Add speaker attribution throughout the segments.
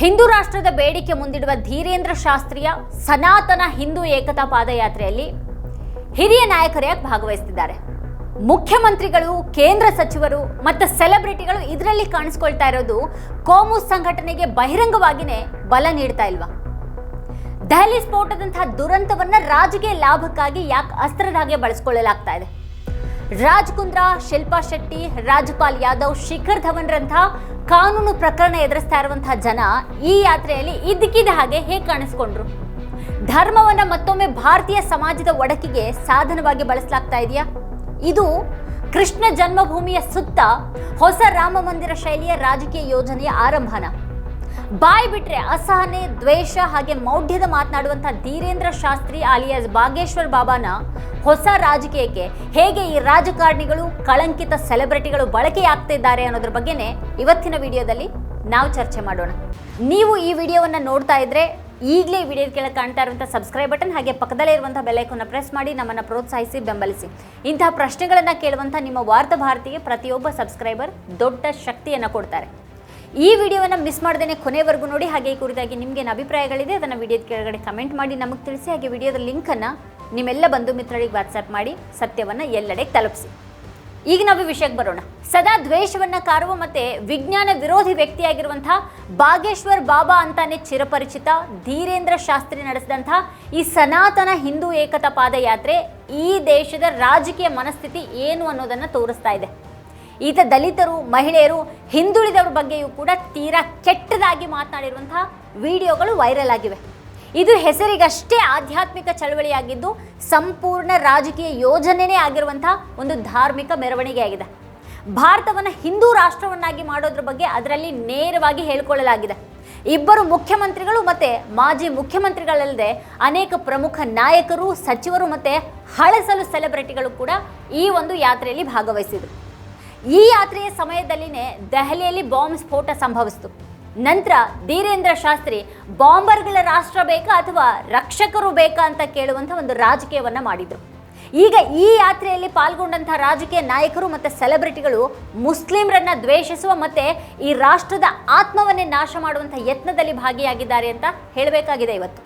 Speaker 1: ಹಿಂದೂ ರಾಷ್ಟ್ರದ ಬೇಡಿಕೆ ಮುಂದಿಡುವ ಧೀರೇಂದ್ರ ಶಾಸ್ತ್ರಿಯ ಸನಾತನ ಹಿಂದೂ ಏಕತಾ ಪಾದಯಾತ್ರೆಯಲ್ಲಿ ಹಿರಿಯ ನಾಯಕರಾಗಿ ಭಾಗವಹಿಸುತ್ತಿದ್ದಾರೆ. ಮುಖ್ಯಮಂತ್ರಿಗಳು, ಕೇಂದ್ರ ಸಚಿವರು ಮತ್ತು ಸೆಲೆಬ್ರಿಟಿಗಳು ಇದರಲ್ಲಿ ಕಾಣಿಸ್ಕೊಳ್ತಾ ಇರೋದು ಕೋಮು ಸಂಘಟನೆಗೆ ಬಹಿರಂಗವಾಗಿಯೇ ಬಲ ನೀಡ್ತಾ ಇಲ್ವಾ? ದೆಹಲಿ ಸ್ಫೋಟದಂತಹ ದುರಂತವನ್ನ ರಾಜಕೀಯ ಲಾಭಕ್ಕಾಗಿ ಯಾಕೆ ಅಸ್ತ್ರದಾಗೆ ಬಳಸ್ಕೊಳ್ಳಲಾಗ್ತಾ ಇದೆ? ರಾಜ್ ಕುಂದ್ರಾ ಶಿಲ್ಪಾ ಶೆಟ್ಟಿ, ರಾಜ್ಪಾಲ್ ಯಾದವ್, ಶಿಖರ್ ಧವನ್ರಂತಹ ಕಾನೂನು ಪ್ರಕರಣ ಎದುರಿಸ್ತಾ ಇರುವಂತಹ ಜನ ಈ ಯಾತ್ರೆಯಲ್ಲಿ ಇದ್ದಕ್ಕಿದ್ದ ಹಾಗೆ ಹೇಗೆ ಕಾಣಿಸ್ಕೊಂಡ್ರು? ಧರ್ಮವನ್ನ ಮತ್ತೊಮ್ಮೆ ಭಾರತೀಯ ಸಮಾಜದ ಒಡಕಿಗೆ ಸಾಧನವಾಗಿ ಬಳಸಲಾಗ್ತಾ ಇದೆಯಾ? ಇದು ಕೃಷ್ಣ ಜನ್ಮಭೂಮಿಯ ಸುತ್ತ ಹೊಸ ರಾಮ ಮಂದಿರ ಶೈಲಿಯ ರಾಜಕೀಯ ಯೋಜನೆಯ ಆರಂಭನ. ಬಾಯ್ ಬಿಟ್ರೆ ಅಸಹನೆ, ದ್ವೇಷ ಹಾಗೆ ಮೌಢ್ಯದ ಮಾತನಾಡುವಂಥ ಧೀರೇಂದ್ರ ಶಾಸ್ತ್ರಿ ಆಲಿಯಾಸ್ ಬಾಗೇಶ್ವರ್ ಬಾಬಾನ ಹೊಸ ರಾಜಕೀಯಕ್ಕೆ ಹೇಗೆ ಈ ರಾಜಕಾರಣಿಗಳು, ಕಳಂಕಿತ ಸೆಲೆಬ್ರಿಟಿಗಳು ಬಳಕೆಯಾಗ್ತಿದ್ದಾರೆ ಅನ್ನೋದ್ರ ಬಗ್ಗೆನೇ ಇವತ್ತಿನ ವಿಡಿಯೋದಲ್ಲಿ ನಾವು ಚರ್ಚೆ ಮಾಡೋಣ. ನೀವು ಈ ವಿಡಿಯೋವನ್ನು ನೋಡ್ತಾ ಇದ್ರೆ ಈಗಲೇ ವಿಡಿಯೋ ಕೆಳಗೆ ಕಾಣ್ತಾ ಇರುವಂಥ ಸಬ್ಸ್ಕ್ರೈಬ್ ಬಟನ್ ಹಾಗೆ ಪಕ್ಕದಲ್ಲೇ ಇರುವಂಥ ಬೆಲೈಕನ್ನ ಪ್ರೆಸ್ ಮಾಡಿ ನಮ್ಮನ್ನು ಪ್ರೋತ್ಸಾಹಿಸಿ, ಬೆಂಬಲಿಸಿ. ಇಂತಹ ಪ್ರಶ್ನೆಗಳನ್ನು ಕೇಳುವಂಥ ನಿಮ್ಮ ವಾರ್ತಾ ಭಾರತಿಗೆ ಪ್ರತಿಯೊಬ್ಬ ಸಬ್ಸ್ಕ್ರೈಬರ್ ದೊಡ್ಡ ಶಕ್ತಿಯನ್ನು ಕೊಡ್ತಾರೆ. ಈ ವಿಡಿಯೋವನ್ನು ಮಿಸ್ ಮಾಡ್ದೇನೆ ಕೊನೆವರೆಗೂ ನೋಡಿ, ಹಾಗೆ ಈ ಕುರಿತಾಗಿ ನಿಮ್ಗೇನು ಅಭಿಪ್ರಾಯಗಳಿದೆ ಅದನ್ನು ವಿಡಿಯೋದ ಕೆಳಗಡೆ ಕಮೆಂಟ್ ಮಾಡಿ. ನಮಗೆ ತಿಳಿಸಿ, ಹಾಗೆ ವಿಡಿಯೋದ ಲಿಂಕನ್ನು ನಿಮ್ಮೆಲ್ಲ ಬಂಧು ಮಿತ್ರರಿಗೆ ವಾಟ್ಸಪ್ ಮಾಡಿ, ಸತ್ಯವನ್ನು ಎಲ್ಲೆಡೆ ತಲುಪಿಸಿ. ಈಗ ನಾವು ವಿಷಯಕ್ಕೆ ಬರೋಣ. ಸದಾ ದ್ವೇಷವನ್ನು ಕಾರುವ ಮತ್ತೆ ವಿಜ್ಞಾನ ವಿರೋಧಿ ವ್ಯಕ್ತಿಯಾಗಿರುವಂಥ ಬಾಗೇಶ್ವರ್ ಬಾಬಾ ಅಂತಾನೆ ಚಿರಪರಿಚಿತ ಧೀರೇಂದ್ರ ಶಾಸ್ತ್ರಿ ನಡೆಸಿದಂಥ ಈ ಸನಾತನ ಹಿಂದೂ ಏಕತಾ ಪಾದಯಾತ್ರೆ ಈ ದೇಶದ ರಾಜಕೀಯ ಮನಸ್ಥಿತಿ ಏನು ಅನ್ನೋದನ್ನು ತೋರಿಸ್ತಾ ಇದೆ. ಈತ ದಲಿತರು, ಮಹಿಳೆಯರು, ಹಿಂದುಳಿದವರ ಬಗ್ಗೆಯೂ ಕೂಡ ತೀರಾ ಕೆಟ್ಟದಾಗಿ ಮಾತನಾಡಿರುವಂತಹ ವಿಡಿಯೋಗಳು ವೈರಲ್ ಆಗಿವೆ. ಇದು ಹೆಸರಿಗಷ್ಟೇ ಆಧ್ಯಾತ್ಮಿಕ ಚಳವಳಿಯಾಗಿದ್ದು, ಸಂಪೂರ್ಣ ರಾಜಕೀಯ ಯೋಜನೆಯೇ ಆಗಿರುವಂತಹ ಒಂದು ಧಾರ್ಮಿಕ ಮೆರವಣಿಗೆಯಾಗಿದೆ. ಭಾರತವನ್ನು ಹಿಂದೂ ರಾಷ್ಟ್ರವನ್ನಾಗಿ ಮಾಡೋದ್ರ ಬಗ್ಗೆ ಅದರಲ್ಲಿ ನೇರವಾಗಿ ಹೇಳಿಕೊಳ್ಳಲಾಗಿದೆ. ಇಬ್ಬರು ಮುಖ್ಯಮಂತ್ರಿಗಳು ಮತ್ತೆ ಮಾಜಿ ಮುಖ್ಯಮಂತ್ರಿಗಳಲ್ಲದೆ ಅನೇಕ ಪ್ರಮುಖ ನಾಯಕರು, ಸಚಿವರು ಮತ್ತೆ ಹಳಸಲು ಸೆಲೆಬ್ರಿಟಿಗಳು ಕೂಡ ಈ ಒಂದು ಯಾತ್ರೆಯಲ್ಲಿ ಭಾಗವಹಿಸಿದರು. ಈ ಯಾತ್ರೆಯ ಸಮಯದಲ್ಲಿನೇ ದೆಹಲಿಯಲ್ಲಿ ಬಾಂಬ್ ಸ್ಫೋಟ ಸಂಭವಿಸಿತು. ನಂತರ ಧೀರೇಂದ್ರ ಶಾಸ್ತ್ರಿ, ಬಾಂಬರ್ಗಳ ರಾಷ್ಟ್ರ ಬೇಕಾ ಅಥವಾ ರಕ್ಷಕರು ಬೇಕಾ ಅಂತ ಕೇಳುವಂಥ ಒಂದು ರಾಜಕೀಯವನ್ನ ಮಾಡಿದ್ರು. ಈಗ ಈ ಯಾತ್ರೆಯಲ್ಲಿ ಪಾಲ್ಗೊಂಡಂತಹ ರಾಜಕೀಯ ನಾಯಕರು ಮತ್ತು ಸೆಲೆಬ್ರಿಟಿಗಳು ಮುಸ್ಲಿಮರನ್ನ ದ್ವೇಷಿಸುವ ಮತ್ತೆ ಈ ರಾಷ್ಟ್ರದ ಆತ್ಮವನ್ನೇ ನಾಶ ಮಾಡುವಂಥ ಯತ್ನದಲ್ಲಿ ಭಾಗಿಯಾಗಿದ್ದಾರೆ ಅಂತ ಹೇಳಬೇಕಾಗಿದೆ ಇವತ್ತು.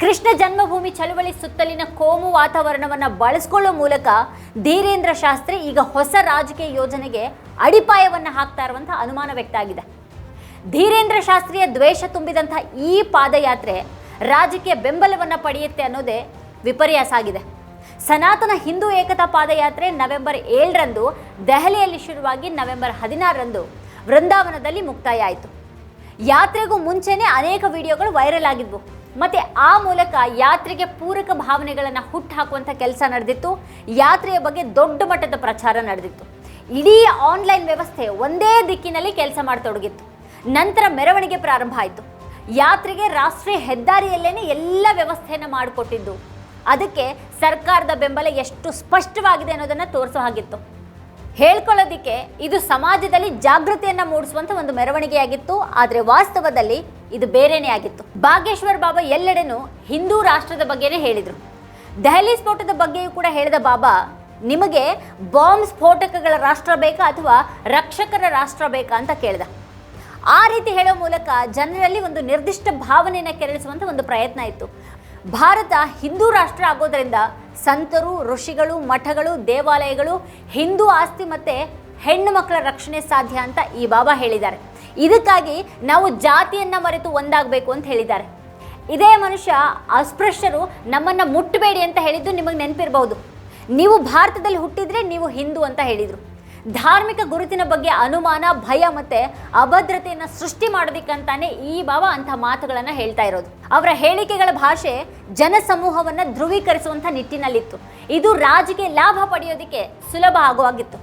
Speaker 1: ಕೃಷ್ಣ ಜನ್ಮಭೂಮಿ ಚಳುವಳಿ ಸುತ್ತಲಿನ ಕೋಮು ವಾತಾವರಣವನ್ನು ಬಳಸ್ಕೊಳ್ಳೋ ಮೂಲಕ ಧೀರೇಂದ್ರ ಶಾಸ್ತ್ರಿ ಈಗ ಹೊಸ ರಾಜಕೀಯ ಯೋಜನೆಗೆ ಅಡಿಪಾಯವನ್ನು ಹಾಕ್ತಾ ಇರುವಂಥ ಅನುಮಾನ ವ್ಯಕ್ತ ಆಗಿದೆ. ಧೀರೇಂದ್ರ ಶಾಸ್ತ್ರಿಯ ದ್ವೇಷ ತುಂಬಿದಂಥ ಈ ಪಾದಯಾತ್ರೆ ರಾಜಕೀಯ ಬೆಂಬಲವನ್ನು ಪಡೆಯುತ್ತೆ ಅನ್ನೋದೇ ವಿಪರ್ಯಾಸ ಆಗಿದೆ. ಸನಾತನ ಹಿಂದೂ ಏಕತಾ ಪಾದಯಾತ್ರೆ ನವೆಂಬರ್ ಏಳರಂದು ದೆಹಲಿಯಲ್ಲಿ ಶುರುವಾಗಿ ನವೆಂಬರ್ ಹದಿನಾರರಂದು ವೃಂದಾವನದಲ್ಲಿ ಮುಕ್ತಾಯ ಆಯಿತು. ಯಾತ್ರೆಗೂ ಮುಂಚೆನೇ ಅನೇಕ ವಿಡಿಯೋಗಳು ವೈರಲ್ ಆಗಿದ್ವು. ಮತ್ತೆ ಆ ಮೂಲಕ ಯಾತ್ರೆಗೆ ಪೂರಕ ಭಾವನೆಗಳನ್ನು ಹುಟ್ಟುಹಾಕುವಂಥ ಕೆಲಸ ನಡೆದಿತ್ತು. ಯಾತ್ರೆಯ ಬಗ್ಗೆ ದೊಡ್ಡ ಮಟ್ಟದ ಪ್ರಚಾರ ನಡೆದಿತ್ತು. ಇಡೀ ಆನ್ಲೈನ್ ವ್ಯವಸ್ಥೆ ಒಂದೇ ದಿಕ್ಕಿನಲ್ಲಿ ಕೆಲಸ ಮಾಡತೊಡಗಿತ್ತು. ನಂತರ ಮೆರವಣಿಗೆ ಪ್ರಾರಂಭ ಆಯಿತು. ಯಾತ್ರೆಗೆ ರಾಷ್ಟ್ರೀಯ ಹೆದ್ದಾರಿಯಲ್ಲೇ ಎಲ್ಲ ವ್ಯವಸ್ಥೆಯನ್ನು ಮಾಡಿಕೊಟ್ಟಿದ್ದು. ಅದಕ್ಕೆ ಸರ್ಕಾರದ ಬೆಂಬಲ ಎಷ್ಟು ಸ್ಪಷ್ಟವಾಗಿದೆ ಅನ್ನೋದನ್ನು ತೋರಿಸೋ ಹಾಗಿತ್ತು. ಹೇಳ್ಕೊಳ್ಳೋದಿಕ್ಕೆ ಇದು ಸಮಾಜದಲ್ಲಿ ಜಾಗೃತಿಯನ್ನ ಮೂಡಿಸುವಂತ ಒಂದು ಮೆರವಣಿಗೆಯಾಗಿತ್ತು. ಆದರೆ ವಾಸ್ತವದಲ್ಲಿ ಇದು ಬೇರೆನೇ ಆಗಿತ್ತು. ಬಾಗೇಶ್ವರ್ ಬಾಬಾ ಎಲ್ಲೆಡೆನೂ ಹಿಂದೂ ರಾಷ್ಟ್ರದ ಬಗ್ಗೆನೇ ಹೇಳಿದರು. ದೆಹಲಿ ಸ್ಫೋಟದ ಬಗ್ಗೆಯೂ ಕೂಡ ಹೇಳಿದ ಬಾಬಾ, ನಿಮಗೆ ಬಾಂಬ್ ಸ್ಫೋಟಕಗಳ ರಾಷ್ಟ್ರ ಬೇಕಾ ಅಥವಾ ರಕ್ಷಕರ ರಾಷ್ಟ್ರ ಬೇಕಾ? ಅಂತ ಕೇಳಿದ. ಆ ರೀತಿ ಹೇಳೋ ಮೂಲಕ ಜನರಲ್ಲಿ ಒಂದು ನಿರ್ದಿಷ್ಟ ಭಾವನೆಯನ್ನು ಕೆರಳಿಸುವಂಥ ಒಂದು ಪ್ರಯತ್ನ ಇತ್ತು. ಭಾರತ ಹಿಂದೂ ರಾಷ್ಟ್ರ ಆಗೋದ್ರಿಂದ ಸಂತರು, ಋಷಿಗಳು, ಮಠಗಳು, ದೇವಾಲಯಗಳು, ಹಿಂದೂ ಆಸ್ತಿ ಮತ್ತೆ ಹೆಣ್ಣು ಮಕ್ಕಳ ರಕ್ಷಣೆ ಸಾಧ್ಯ ಅಂತ ಈ ಬಾಬಾ ಹೇಳಿದ್ದಾರೆ. ಇದಕ್ಕಾಗಿ ನಾವು ಜಾತಿಯನ್ನ ಮರೆತು ಒಂದಾಗಬೇಕು ಅಂತ ಹೇಳಿದ್ದಾರೆ. ಇದೇ ಮನುಷ್ಯ ಅಸ್ಪೃಶ್ಯರು ನಮ್ಮನ್ನ ಮುಟ್ಟಬೇಡಿ ಅಂತ ಹೇಳಿದ್ದು ನಿಮಗೆ ನೆನಪಿರಬಹುದು ನೀವು ಭಾರತದಲ್ಲಿ ಹುಟ್ಟಿದ್ರೆ ನೀವು ಹಿಂದೂ ಅಂತ ಹೇಳಿದರು. ಧಾರ್ಮಿಕ ಗುರುತಿನ ಬಗ್ಗೆ ಅನುಮಾನ, ಭಯ ಮತ್ತೆ ಅಭದ್ರತೆಯನ್ನ ಸೃಷ್ಟಿ ಮಾಡೋದಕ್ಕಂತಾನೆ ಈ ಬಾಬಾ ಅಂಥ ಮಾತುಗಳನ್ನು ಹೇಳ್ತಾ ಇರೋದು. ಅವರ ಹೇಳಿಕೆಗಳ ಭಾಷೆ ಜನಸಮೂಹವನ್ನ ಧ್ರುವೀಕರಿಸುವಂಥ ನಿಟ್ಟಿನಲ್ಲಿತ್ತು. ಇದು ರಾಜಕೀಯ ಲಾಭ ಪಡೆಯೋದಕ್ಕೆ ಸುಲಭ ಆಗುವಾಗಿತ್ತು.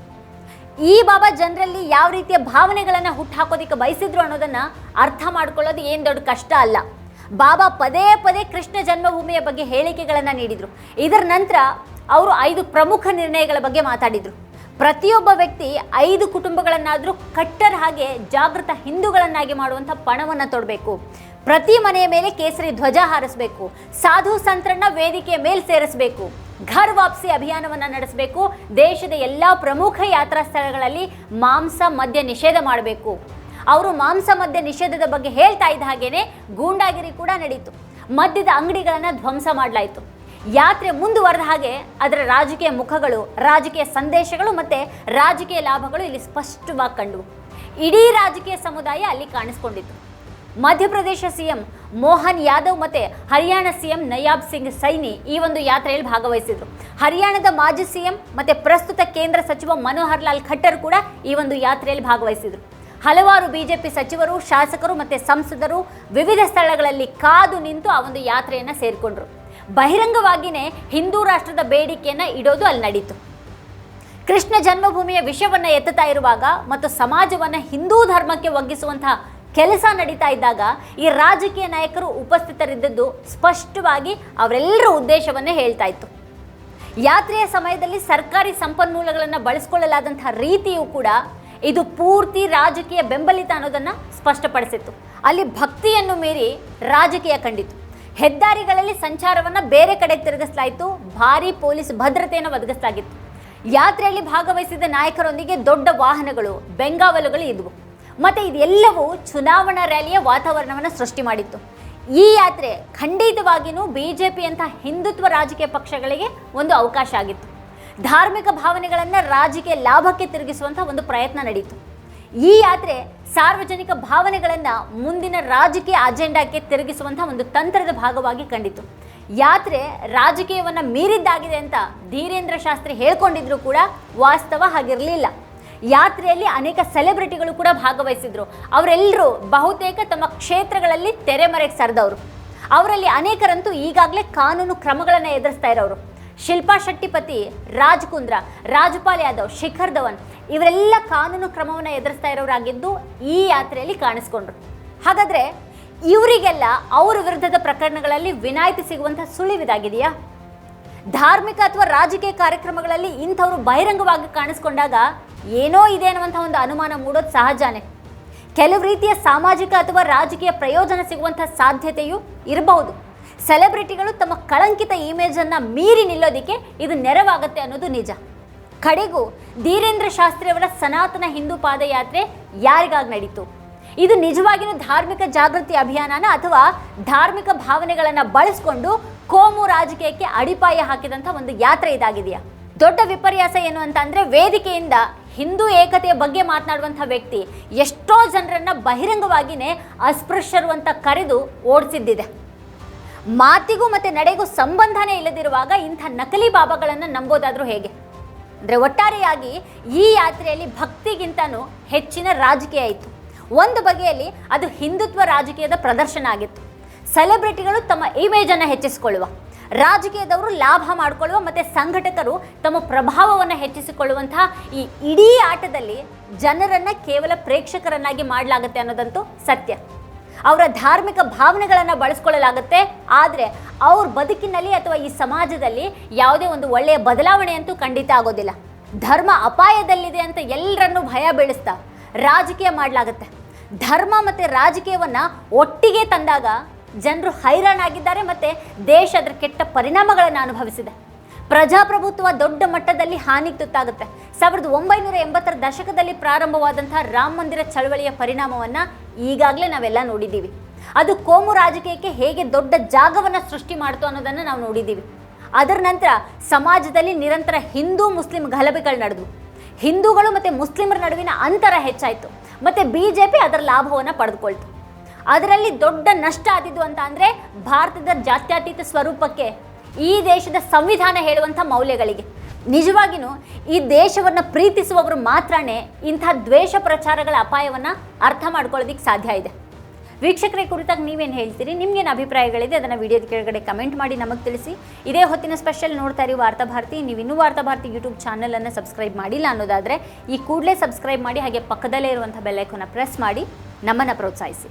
Speaker 1: ಈ ಬಾಬಾ ಜನರಲ್ಲಿ ಯಾವ ರೀತಿಯ ಭಾವನೆಗಳನ್ನ ಹುಟ್ಟುಹಾಕೋದಕ್ಕೆ ಬಯಸಿದ್ರು ಅನ್ನೋದನ್ನ ಅರ್ಥ ಮಾಡ್ಕೊಳ್ಳೋದು ಏನು ದೊಡ್ಡ ಕಷ್ಟ ಅಲ್ಲ. ಬಾಬಾ ಪದೇ ಪದೇ ಕೃಷ್ಣ ಜನ್ಮಭೂಮಿಯ ಬಗ್ಗೆ ಹೇಳಿಕೆಗಳನ್ನು ನೀಡಿದ್ರು. ಇದರ ನಂತರ ಅವರು ಐದು ಪ್ರಮುಖ ನಿರ್ಣಯಗಳ ಬಗ್ಗೆ ಮಾತಾಡಿದ್ರು. ಪ್ರತಿಯೊಬ್ಬ ವ್ಯಕ್ತಿ ಐದು ಕುಟುಂಬಗಳನ್ನಾದರೂ ಕಟ್ಟರ್ ಹಾಗೆ ಜಾಗೃತ ಹಿಂದೂಗಳನ್ನಾಗಿ ಮಾಡುವಂಥ ಪಣವನ್ನು ತೊಡಬೇಕು. ಪ್ರತಿ ಮನೆಯ ಮೇಲೆ ಕೇಸರಿ ಧ್ವಜ ಹಾರಿಸಬೇಕು. ಸಾಧು ಸಂತ್ರನ್ನ ವೇದಿಕೆಯ ಮೇಲೆ ಸೇರಿಸಬೇಕು. ಘರ್ ವಾಪಸಿ ಅಭಿಯಾನವನ್ನು ನಡೆಸಬೇಕು. ದೇಶದ ಎಲ್ಲ ಪ್ರಮುಖ ಯಾತ್ರಾ ಸ್ಥಳಗಳಲ್ಲಿ ಮಾಂಸ ಮದ್ಯ ನಿಷೇಧ ಮಾಡಬೇಕು. ಅವರು ಮಾಂಸ ಮದ್ಯ ನಿಷೇಧದ ಬಗ್ಗೆ ಹೇಳ್ತಾ ಇದ್ದ ಹಾಗೇನೆ ಗೂಂಡಾಗಿರಿ ಕೂಡ ನಡೀತು. ಮದ್ಯದ ಅಂಗಡಿಗಳನ್ನು ಧ್ವಂಸ ಮಾಡಲಾಯಿತು. ಯಾತ್ರೆ ಮುಂದುವರೆದ ಹಾಗೆ ಅದರ ರಾಜಕೀಯ ಮುಖಗಳು, ರಾಜಕೀಯ ಸಂದೇಶಗಳು ಮತ್ತು ರಾಜಕೀಯ ಲಾಭಗಳು ಇಲ್ಲಿ ಸ್ಪಷ್ಟವಾಗಿ ಕಂಡವು ಇಡೀ ರಾಜಕೀಯ ಸಮುದಾಯ ಅಲ್ಲಿ ಕಾಣಿಸ್ಕೊಂಡಿತ್ತು. ಮಧ್ಯಪ್ರದೇಶ ಸಿಎಂ ಮೋಹನ್ ಯಾದವ್ ಮತ್ತು ಹರಿಯಾಣ ಸಿಎಂ ನಯಾಬ್ ಸಿಂಗ್ ಸೈನಿ ಈ ಒಂದು ಯಾತ್ರೆಯಲ್ಲಿ ಭಾಗವಹಿಸಿದರು. ಹರಿಯಾಣದ ಮಾಜಿ ಸಿಎಂ ಮತ್ತು ಪ್ರಸ್ತುತ ಕೇಂದ್ರ ಸಚಿವ ಮನೋಹರ್ ಲಾಲ್ ಖಟ್ಟರ್ ಕೂಡ ಈ ಒಂದು ಯಾತ್ರೆಯಲ್ಲಿ ಭಾಗವಹಿಸಿದರು. ಹಲವಾರು ಬಿಜೆಪಿ ಸಚಿವರು, ಶಾಸಕರು ಮತ್ತು ಸಂಸದರು ವಿವಿಧ ಸ್ಥಳಗಳಲ್ಲಿ ಕಾದು ನಿಂತು ಆ ಒಂದು ಯಾತ್ರೆಯನ್ನು ಸೇರಿಕೊಂಡ್ರು. ಬಹಿರಂಗವಾಗಿಯೇ ಹಿಂದೂ ರಾಷ್ಟ್ರದ ಬೇಡಿಕೆಯನ್ನು ಇಡೋದು ಅಲ್ಲಿ ನಡೀತು. ಕೃಷ್ಣ ಜನ್ಮಭೂಮಿಯ ವಿಷಯವನ್ನು ಎತ್ತುತ್ತಾ ಇರುವಾಗ ಮತ್ತು ಸಮಾಜವನ್ನು ಹಿಂದೂ ಧರ್ಮಕ್ಕೆ ಒಗ್ಗಿಸುವಂತಹ ಕೆಲಸ ನಡೀತಾ ಇದ್ದಾಗ ಈ ರಾಜಕೀಯ ನಾಯಕರು ಉಪಸ್ಥಿತರಿದ್ದದ್ದು ಸ್ಪಷ್ಟವಾಗಿ ಅವರೆಲ್ಲರ ಉದ್ದೇಶವನ್ನೇ ಹೇಳ್ತಾ ಇತ್ತು. ಯಾತ್ರೆಯ ಸಮಯದಲ್ಲಿ ಸರ್ಕಾರಿ ಸಂಪನ್ಮೂಲಗಳನ್ನು ಬಳಸಿಕೊಳ್ಳಲಾದಂಥ ರೀತಿಯೂ ಕೂಡ ಇದು ಪೂರ್ತಿ ರಾಜಕೀಯ ಬೆಂಬಲಿತ ಅನ್ನೋದನ್ನು ಸ್ಪಷ್ಟಪಡಿಸಿತ್ತು. ಅಲ್ಲಿ ಭಕ್ತಿಯನ್ನು ಮೀರಿ ರಾಜಕೀಯ ಕಂಡಿತು. ಹೆದ್ದಾರಿಗಳಲ್ಲಿ ಸಂಚಾರವನ್ನು ಬೇರೆ ಕಡೆ ತಿರುಗಿಸಲಾಯಿತು. ಭಾರಿ ಪೊಲೀಸ್ ಭದ್ರತೆಯನ್ನು ಒದಗಿಸಲಾಗಿತ್ತು. ಯಾತ್ರೆಯಲ್ಲಿ ಭಾಗವಹಿಸಿದ ನಾಯಕರೊಂದಿಗೆ ದೊಡ್ಡ ವಾಹನಗಳು, ಬೆಂಗಾವಲುಗಳು ಇದ್ವು. ಮತ್ತು ಇದೆಲ್ಲವೂ ಚುನಾವಣಾ ರ್ಯಾಲಿಯ ವಾತಾವರಣವನ್ನು ಸೃಷ್ಟಿ ಮಾಡಿತ್ತು. ಈ ಯಾತ್ರೆ ಖಂಡಿತವಾಗಿಯೂ ಬಿ ಜೆ ಪಿಯಂಥ ಹಿಂದುತ್ವ ರಾಜಕೀಯ ಪಕ್ಷಗಳಿಗೆ ಒಂದು ಅವಕಾಶ ಆಗಿತ್ತು. ಧಾರ್ಮಿಕ ಭಾವನೆಗಳನ್ನು ರಾಜಕೀಯ ಲಾಭಕ್ಕೆ ತಿರುಗಿಸುವಂಥ ಒಂದು ಪ್ರಯತ್ನ ನಡೆಯಿತು ಈ ಯಾತ್ರೆ ಸಾರ್ವಜನಿಕ ಭಾವನೆಗಳನ್ನು ಮುಂದಿನ ರಾಜಕೀಯ ಅಜೆಂಡಾಕ್ಕೆ ತಿರುಗಿಸುವಂಥ ಒಂದು ತಂತ್ರದ ಭಾಗವಾಗಿ ಕಂಡಿತು ಯಾತ್ರೆ ರಾಜಕೀಯವನ್ನು ಮೀರಿದ್ದಾಗಿದೆ ಅಂತ ಧೀರೇಂದ್ರ ಶಾಸ್ತ್ರಿ ಹೇಳ್ಕೊಂಡಿದ್ರು ಕೂಡ ವಾಸ್ತವ ಆಗಿರಲಿಲ್ಲ ಯಾತ್ರೆಯಲ್ಲಿ ಅನೇಕ ಸೆಲೆಬ್ರಿಟಿಗಳು ಕೂಡ ಭಾಗವಹಿಸಿದ್ರು. ಅವರೆಲ್ಲರೂ ಬಹುತೇಕ ತಮ್ಮ ಕ್ಷೇತ್ರಗಳಲ್ಲಿ ತೆರೆಮರೆಗೆ ಸರಿದವರು. ಅವರಲ್ಲಿ ಅನೇಕರಂತೂ ಈಗಾಗಲೇ ಕಾನೂನು ಕ್ರಮಗಳನ್ನು ಎದುರಿಸ್ತಾ ಇರೋರು. ಶಿಲ್ಪಾ ಶೆಟ್ಟಿಪತಿ ರಾಜ್ ಕುಂದ್ರ ರಾಜ್ಪಾಲ್ ಯಾದವ್, ಶಿಖರ್ ಧವನ್ ಇವರೆಲ್ಲ ಕಾನೂನು ಕ್ರಮವನ್ನು ಎದುರಿಸ್ತಾ ಇರೋರಾಗಿದ್ದು ಈ ಯಾತ್ರೆಯಲ್ಲಿ ಕಾಣಿಸ್ಕೊಂಡ್ರು. ಹಾಗಾದ್ರೆ ಇವರಿಗೆಲ್ಲ ಅವರ ವಿರುದ್ಧದ ಪ್ರಕರಣಗಳಲ್ಲಿ ವಿನಾಯಿತಿ ಸಿಗುವಂತಹ ಸುಳಿವಿದಾಗಿದೆಯಾ ಧಾರ್ಮಿಕ ಅಥವಾ ರಾಜಕೀಯ ಕಾರ್ಯಕ್ರಮಗಳಲ್ಲಿ ಇಂಥವರು ಬಹಿರಂಗವಾಗಿ ಕಾಣಿಸ್ಕೊಂಡಾಗ ಏನೋ ಇದೆ ಅನ್ನುವಂಥ ಒಂದು ಅನುಮಾನ ಮೂಡೋದು ಸಹಜನೇ. ಕೆಲವು ರೀತಿಯ ಸಾಮಾಜಿಕ ಅಥವಾ ರಾಜಕೀಯ ಪ್ರಯೋಜನ ಸಿಗುವಂಥ ಸಾಧ್ಯತೆಯೂ ಇರಬಹುದು. ಸೆಲೆಬ್ರಿಟಿಗಳು ತಮ್ಮ ಕಳಂಕಿತ ಇಮೇಜನ್ನು ಮೀರಿ ನಿಲ್ಲೋದಕ್ಕೆ ಇದು ನೆರವಾಗುತ್ತೆ ಅನ್ನೋದು ನಿಜ. ಕಡೆಗೂ ಧೀರೇಂದ್ರ ಶಾಸ್ತ್ರಿ ಅವರ ಸನಾತನ ಹಿಂದೂ ಪಾದಯಾತ್ರೆ ಯಾರಿಗಾಗಿ ನಡೀತು? ಇದು ನಿಜವಾಗಿಯೂ ಧಾರ್ಮಿಕ ಜಾಗೃತಿ ಅಭಿಯಾನನ ಅಥವಾ ಧಾರ್ಮಿಕ ಭಾವನೆಗಳನ್ನು ಬಳಸಿಕೊಂಡು ಕೋಮು ರಾಜಕೀಯಕ್ಕೆ ಅಡಿಪಾಯ ಹಾಕಿದಂಥ ಒಂದು ಯಾತ್ರೆ ಇದಾಗಿದೆಯಾ? ದೊಡ್ಡ ವಿಪರ್ಯಾಸ ಏನು ಅಂತ ಅಂದರೆ ವೇದಿಕೆಯಿಂದ ಹಿಂದೂ ಏಕತೆಯ ಬಗ್ಗೆ ಮಾತನಾಡುವಂಥ ವ್ಯಕ್ತಿ ಎಷ್ಟೋ ಜನರನ್ನು ಬಹಿರಂಗವಾಗಿಯೇ ಅಸ್ಪೃಶ್ಯರು ಅಂತ ಕರೆದು ಓಡಿಸಿದ್ದಿದೆ. ಮಾತಿಗೂ ಮತ್ತೆ ನಡೆಗೂ ಸಂಬಂಧನೇ ಇಲ್ಲದಿರುವಾಗ ಇಂಥ ನಕಲಿ ಬಾಬಾಗಳನ್ನು ನಂಬೋದಾದರೂ ಹೇಗೆ? ಅಂದರೆ ಒಟ್ಟಾರೆಯಾಗಿ ಈ ಯಾತ್ರೆಯಲ್ಲಿ ಭಕ್ತಿಗಿಂತನೂ ಹೆಚ್ಚಿನ ರಾಜಕೀಯ ಇತ್ತು. ಒಂದು ಬಗೆಯಲ್ಲಿ ಅದು ಹಿಂದುತ್ವ ರಾಜಕೀಯದ ಪ್ರದರ್ಶನ ಆಗಿತ್ತು. ಸೆಲೆಬ್ರಿಟಿಗಳು ತಮ್ಮ ಇಮೇಜನ್ನು ಹೆಚ್ಚಿಸಿಕೊಳ್ಳುವ, ರಾಜಕೀಯದವರು ಲಾಭ ಮಾಡಿಕೊಳ್ಳುವ ಮತ್ತು ಸಂಘಟಕರು ತಮ್ಮ ಪ್ರಭಾವವನ್ನು ಹೆಚ್ಚಿಸಿಕೊಳ್ಳುವಂತಹ ಈ ಇಡೀ ಆಟದಲ್ಲಿ ಜನರನ್ನು ಕೇವಲ ಪ್ರೇಕ್ಷಕರನ್ನಾಗಿ ಮಾಡಲಾಗುತ್ತೆ ಅನ್ನೋದಂತೂ ಸತ್ಯ. ಅವರ ಧಾರ್ಮಿಕ ಭಾವನೆಗಳನ್ನು ಬಳಸ್ಕೊಳ್ಳಲಾಗುತ್ತೆ. ಆದರೆ ಅವ್ರ ಬದುಕಿನಲ್ಲಿ ಅಥವಾ ಈ ಸಮಾಜದಲ್ಲಿ ಯಾವುದೇ ಒಂದು ಒಳ್ಳೆಯ ಬದಲಾವಣೆ ಅಂತೂ ಖಂಡಿತ ಆಗೋದಿಲ್ಲ. ಧರ್ಮ ಅಪಾಯದಲ್ಲಿದೆ ಅಂತ ಎಲ್ಲರನ್ನೂ ಭಯ ಬೀಳಿಸ್ತಾ ರಾಜಕೀಯ ಮಾಡಲಾಗುತ್ತೆ. ಧರ್ಮ ಮತ್ತು ರಾಜಕೀಯವನ್ನು ಒಟ್ಟಿಗೆ ತಂದಾಗ ಜನರು ಹೈರಾಣಾಗಿದ್ದಾರೆ ಮತ್ತು ದೇಶ ಅದರ ಕೆಟ್ಟ ಪರಿಣಾಮಗಳನ್ನು ಅನುಭವಿಸಿದೆ. ಪ್ರಜಾಪ್ರಭುತ್ವ ದೊಡ್ಡ ಮಟ್ಟದಲ್ಲಿ ಹಾನಿಗೆ ತುತ್ತಾಗುತ್ತೆ. ಸಾವಿರದ ಒಂಬೈನೂರ ಎಂಬತ್ತರ ದಶಕದಲ್ಲಿ ಪ್ರಾರಂಭವಾದಂತಹ ರಾಮ ಮಂದಿರ ಚಳವಳಿಯ ಪರಿಣಾಮವನ್ನು ಈಗಾಗಲೇ ನಾವೆಲ್ಲ ನೋಡಿದ್ದೀವಿ. ಅದು ಕೋಮು ರಾಜಕೀಯಕ್ಕೆ ಹೇಗೆ ದೊಡ್ಡ ಜಾಗವನ್ನು ಸೃಷ್ಟಿ ಮಾಡ್ತು ಅನ್ನೋದನ್ನು ನಾವು ನೋಡಿದ್ದೀವಿ. ಅದರ ನಂತರ ಸಮಾಜದಲ್ಲಿ ನಿರಂತರ ಹಿಂದೂ ಮುಸ್ಲಿಂ ಗಲಭೆಗಳು ನಡೆದವು. ಹಿಂದೂಗಳು ಮತ್ತು ಮುಸ್ಲಿಮರ ನಡುವಿನ ಅಂತರ ಹೆಚ್ಚಾಯಿತು. ಮತ್ತು ಬಿ ಜೆ ಪಿ ಅದರ ಲಾಭವನ್ನು ಪಡೆದುಕೊಳ್ತು. ಅದರಲ್ಲಿ ದೊಡ್ಡ ನಷ್ಟ ಆದಿದ್ದು ಅಂತ ಅಂದರೆ ಭಾರತದ ಜಾತ್ಯತೀತ ಸ್ವರೂಪಕ್ಕೆ ಈ ದೇಶದ ಸಂವಿಧಾನ ಹೇಳುವಂಥ ಮೌಲ್ಯಗಳಿಗೆ. ನಿಜವಾಗಿಯೂ ಈ ದೇಶವನ್ನು ಪ್ರೀತಿಸುವವರು ಮಾತ್ರನೇ ಇಂಥ ದ್ವೇಷ ಪ್ರಚಾರಗಳ ಅಪಾಯವನ್ನು ಅರ್ಥ ಮಾಡ್ಕೊಳ್ಳೋದಕ್ಕೆ ಸಾಧ್ಯ ಇದೆ. ವೀಕ್ಷಕರೇ, ಕುರಿತಾಗಿ ನೀವೇನು ಹೇಳ್ತೀರಿ? ನಿಮ್ಗೇನು ಅಭಿಪ್ರಾಯಗಳಿದೆ? ಅದನ್ನು ವಿಡಿಯೋದ ಕೆಳಗಡೆ ಕಮೆಂಟ್ ಮಾಡಿ ನಮಗೆ ತಿಳಿಸಿ. ಇದೇ ಹೊತ್ತಿನ ಸ್ಪೆಷಲ್ ನೋಡ್ತಾ ಇರಿ ವಾರ್ತಾ ಭಾರತಿ. ನೀವು ಇನ್ನೂ ವಾರ್ತಾ ಭಾರತಿ ಯೂಟ್ಯೂಬ್ ಚಾನಲನ್ನು ಸಬ್ಸ್ಕ್ರೈಬ್ ಮಾಡಿಲ್ಲ ಅನ್ನೋದಾದರೆ ಈ ಕೂಡಲೇ ಸಬ್ಸ್ಕ್ರೈಬ್ ಮಾಡಿ ಹಾಗೆ ಪಕ್ಕದಲ್ಲೇ ಇರುವಂಥ ಬೆಲ್ಲೈಕನ್ನು ಪ್ರೆಸ್ ಮಾಡಿ ನಮ್ಮನ್ನು ಪ್ರೋತ್ಸಾಹಿಸಿ.